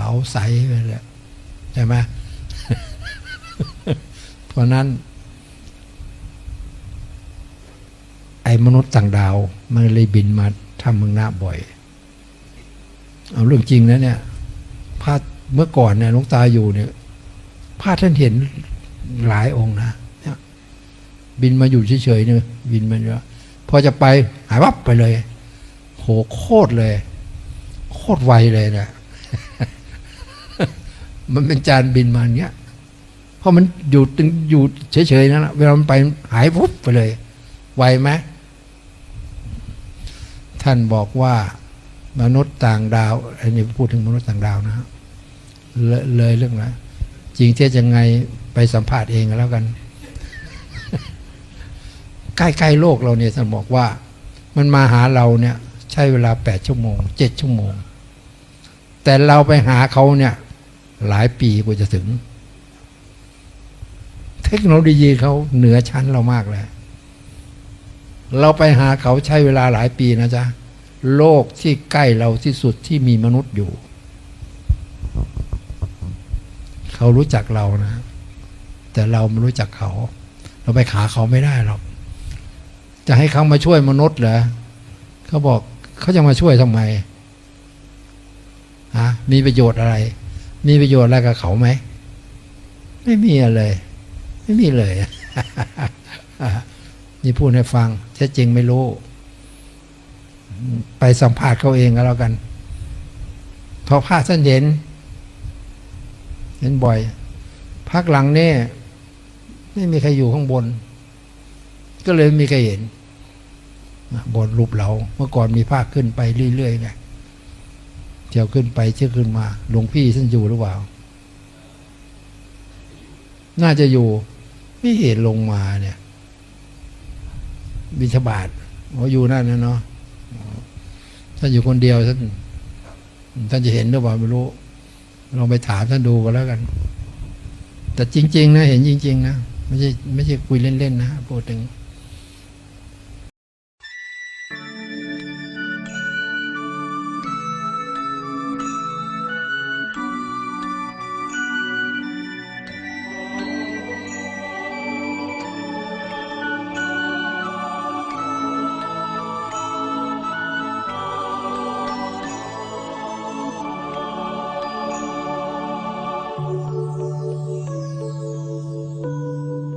าวใสไปเลยใช่ไหมเพราะนั้น ไอ้มนุษย์ต่างดาว มันเลยบินมาทำเมืองหน้าบ่อย เอาเรื่องจริงนะเนี่ยพระเมื่อก่อนเนี่ยลวงตาอยู่เนี่ยพระท่านเห็นหลายองค์นะเนี่ยบินมาอยู่เฉยๆเนี่ยบินมาเยอะพอจะไปหายวับไปเลย โหโคตรเลย โคตรไวเลยนะ มันเป็นจานบินมาอย่างเงี้ยเพราะมันอยู่ตึงอยู่เฉยๆนั่นแหละเวลามันไปหายวุบไปเลยไวไหมท่านบอกว่ามนุษย์ต่างดาวอันนี้พูดถึงมนุษย์ต่างดาวนะฮะเลยเลยเรื่องอะจริงเท็จยังไงไปสัมภาษณ์เองก็แล้วกัน ใกล้ๆโลกเราเนี่ยท่านบอกว่า มันมาหาเราเนี่ย ใช้เวลาแปดชั่วโมงเจ็ดชั่วโมง แต่เราไปหาเขาเนี่ย หลายปีกว่าจะถึง เทคโนโลยีเขาเหนือชั้นเรามากเลยเราไปหาเขาใช้เวลาหลายปีนะจ๊ะ โลกที่ใกล้เราที่สุดที่มีมนุษย์อยู่ เขารู้จักเรานะ แต่เราไม่รู้จักเขา เราไปขาเขาไม่ได้หรอก จะให้เขามาช่วยมนุษย์เหรอเขาบอกเขาจะมาช่วยทำไมฮะมีประโยชน์อะไร มีประโยชน์อะไรกับเขาไหม ไม่มีอะไร ไม่มีเลยนี่พูดให้ฟังแท้จริงไม่รู้ ไปสัมภาษณ์เขาเองก็แล้วกันเพอพระท่านเห็น เห็นบ่อย พักหลังเนี่ยไม่มีใครอยู่ข้างบน ก็เลยไม่มีใครเห็นบนรูปเรา เมื่อก่อนมีภาคขึ้นไปเรื่อยๆไง ที่ยวขึ้นไปเที่ยวขึ้นมาหลวงพี่ท่านอยู่หรือเปล่า น่าจะอยู่ไม่เห็นลงมาเนี่ยบิณฑบาตอ๋ออยู่นั่นนะเนาะท่านอยู่คนเดียวท่านท่านจะเห็นหรือเปล่าไม่รู้ลองไปถามท่านดูก็แล้วกัน แต่จริง ๆ นะ เห็นจริง ๆ นะไม่ใช่ไม่ใช่คุยเล่นๆนะพูดถึง